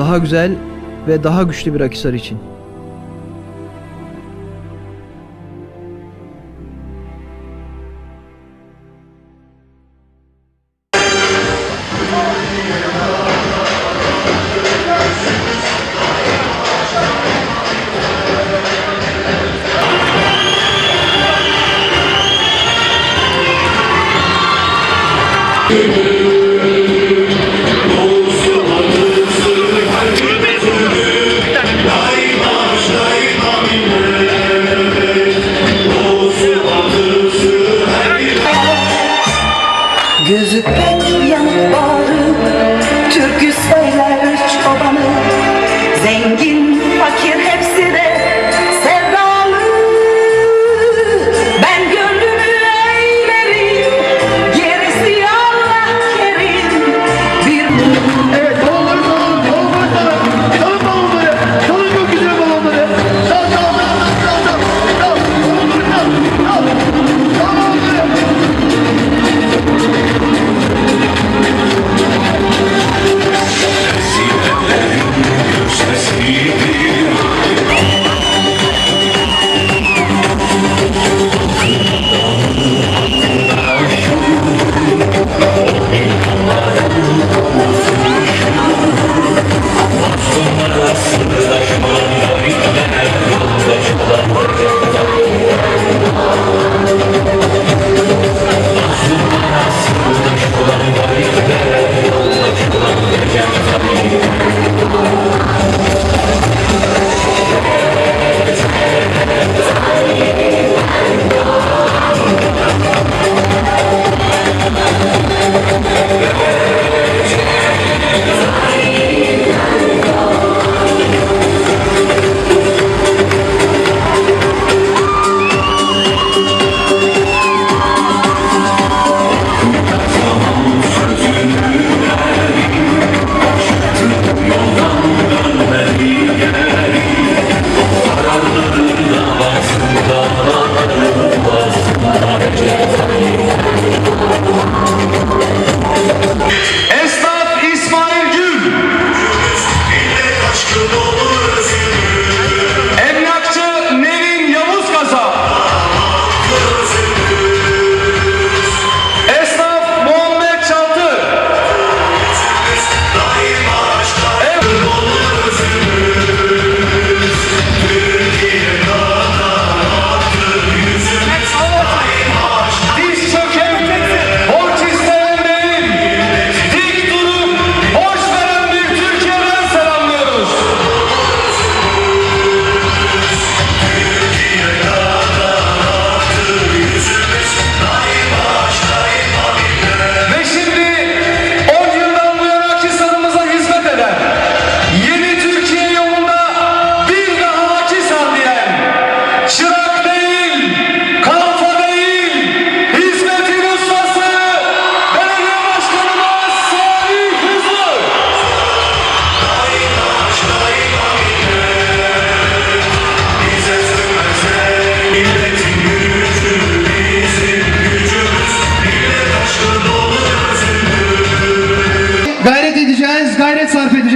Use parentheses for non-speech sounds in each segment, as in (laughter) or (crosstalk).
daha güzel ve daha güçlü bir Akhisar için. Gözü (laughs) thanking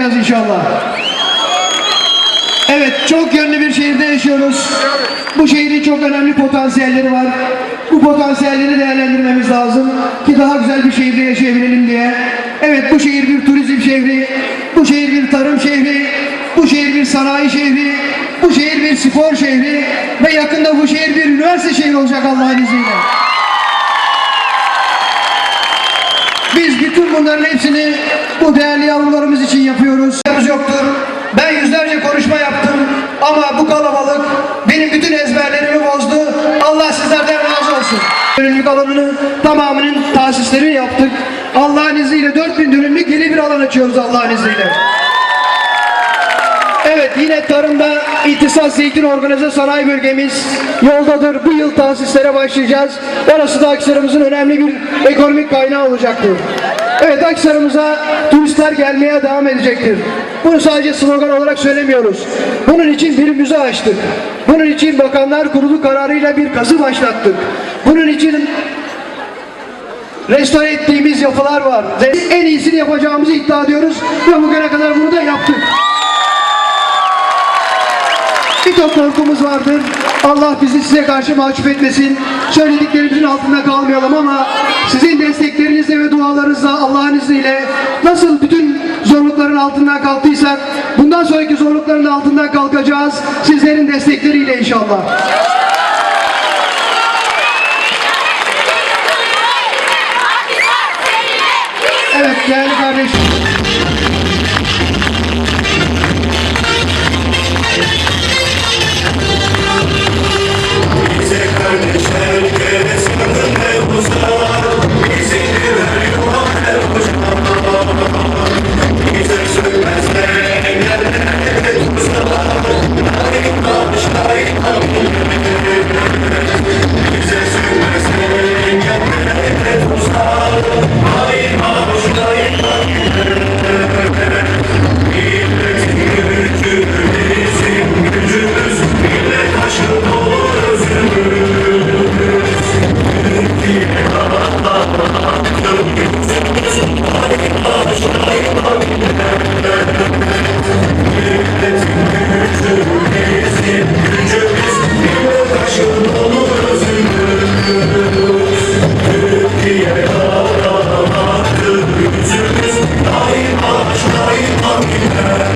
edeceğiz inşallah. Evet, çok yönlü bir şehirde yaşıyoruz. Bu şehrin çok önemli potansiyelleri var. Bu potansiyelleri değerlendirmemiz lazım ki daha güzel bir şehirde yaşayabilelim diye. Evet, bu şehir bir turizm şehri, bu şehir bir tarım şehri, bu şehir bir sanayi şehri, bu şehir bir spor şehri ve yakında bu şehir bir üniversite şehri olacak Allah'ın izniyle. Biz bütün bunların hepsini bu değerli yavrularımız için yapıyoruz. yoktur. Ben yüzlerce konuşma yaptım ama bu kalabalık benim bütün ezberlerimi bozdu. Allah sizlerden razı olsun. Dönümlük alanını tamamının tahsislerini yaptık. Allah'ın izniyle 4000 dönümlük yeni bir alan açıyoruz Allah'ın izniyle. Evet yine tarımda İhtisas Zeytin Organize Sanayi Bölgemiz yoldadır. Bu yıl tasislere başlayacağız. Orası da Akhisar'ımızın önemli bir ekonomik kaynağı olacaktır. Evet Akhisar'ımıza turistler gelmeye devam edecektir. Bunu sadece slogan olarak söylemiyoruz. Bunun için bir müze açtık. Bunun için Bakanlar Kurulu kararıyla bir kazı başlattık. Bunun için restore ettiğimiz yapılar var. En iyisini yapacağımızı iddia ediyoruz ve bugüne kadar bunu da yaptık. Birçok korkumuz vardır. Allah bizi size karşı mahcup etmesin. Söylediklerimizin altında kalmayalım ama sizin desteklerinizle ve dualarınızla Allah'ın izniyle nasıl bütün zorlukların altından kalktıysak bundan sonraki zorlukların da altından kalkacağız. Sizlerin destekleriyle inşallah. Evet değerli kardeşim. Yeah. (laughs)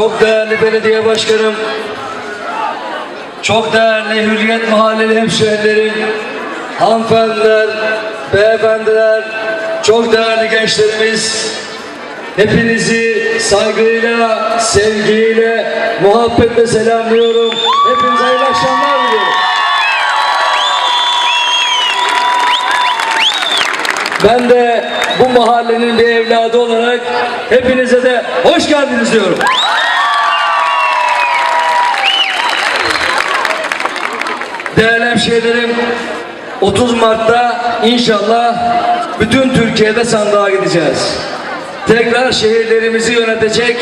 çok değerli belediye başkanım, çok değerli Hürriyet Mahalleli hemşehrilerim, hanımefendiler, beyefendiler, çok değerli gençlerimiz, hepinizi saygıyla, sevgiyle, muhabbetle selamlıyorum. Hepinize hayırlı akşamlar diliyorum. Ben de bu mahallenin bir evladı olarak hepinize de hoş geldiniz diyorum. Değerli hemşehrilerim, 30 Mart'ta inşallah bütün Türkiye'de sandığa gideceğiz. Tekrar şehirlerimizi yönetecek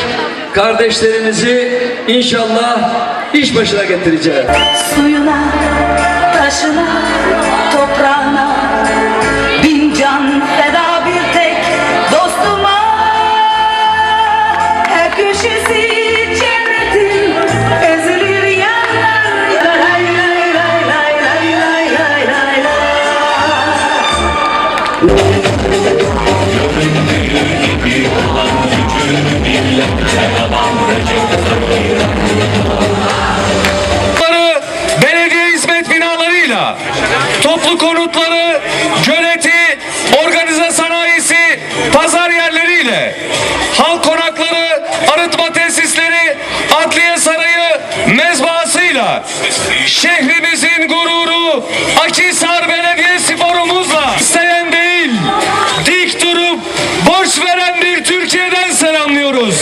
kardeşlerimizi inşallah iş başına getireceğiz. Suyuna, taşına, toprağına toplu konutları, göleti, organize sanayisi, pazar yerleriyle, halk konakları, arıtma tesisleri, adliye sarayı, mezbahasıyla, şehrimizin gururu, Akisar Belediye Sporumuzla, isteyen değil, dik durup borç veren bir Türkiye'den selamlıyoruz.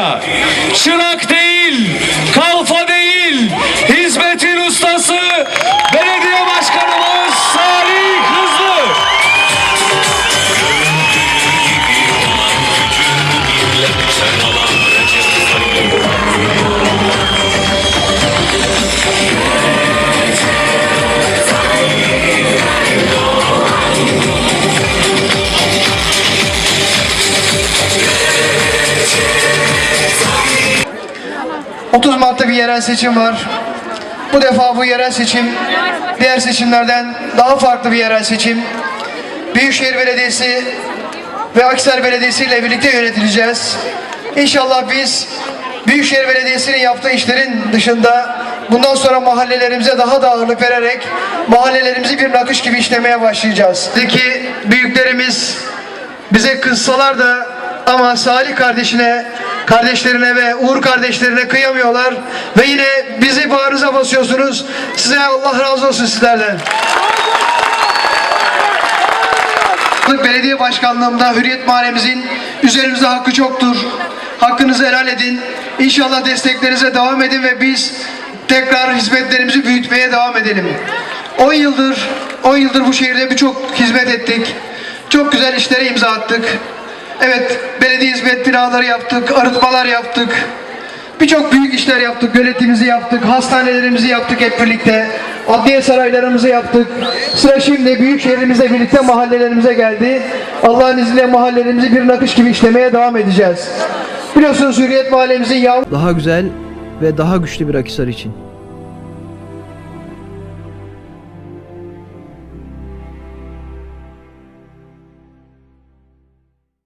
Aşkıyla, çırak değil, kalfa 30 Mart'ta bir yerel seçim var. Bu defa bu yerel seçim diğer seçimlerden daha farklı bir yerel seçim. Büyükşehir Belediyesi ve Akhisar Belediyesi ile birlikte yönetileceğiz. İnşallah biz Büyükşehir Belediyesi'nin yaptığı işlerin dışında bundan sonra mahallelerimize daha da ağırlık vererek mahallelerimizi bir nakış gibi işlemeye başlayacağız. Peki büyüklerimiz bize kızsalar da ama Salih kardeşine, kardeşlerine ve Uğur kardeşlerine kıyamıyorlar ve yine bizi bağrınıza basıyorsunuz. Size Allah razı olsun sizlerden. Belediye başkanlığımda Hürriyet Mahallemizin üzerimizde hakkı çoktur. Hakkınızı helal edin. İnşallah desteklerinize devam edin ve biz tekrar hizmetlerimizi büyütmeye devam edelim. 10 yıldır 10 yıldır bu şehirde birçok hizmet ettik. Çok güzel işlere imza attık. Evet, belediye hizmet binaları yaptık, arıtmalar yaptık. Birçok büyük işler yaptık, göletimizi yaptık, hastanelerimizi yaptık hep birlikte. Adliye saraylarımızı yaptık. Sıra şimdi büyük şehrimizle birlikte mahallelerimize geldi. Allah'ın izniyle mahallelerimizi bir nakış gibi işlemeye devam edeceğiz. Biliyorsunuz Hürriyet Mahallemizin yağmur Daha güzel ve daha güçlü bir Akisar için.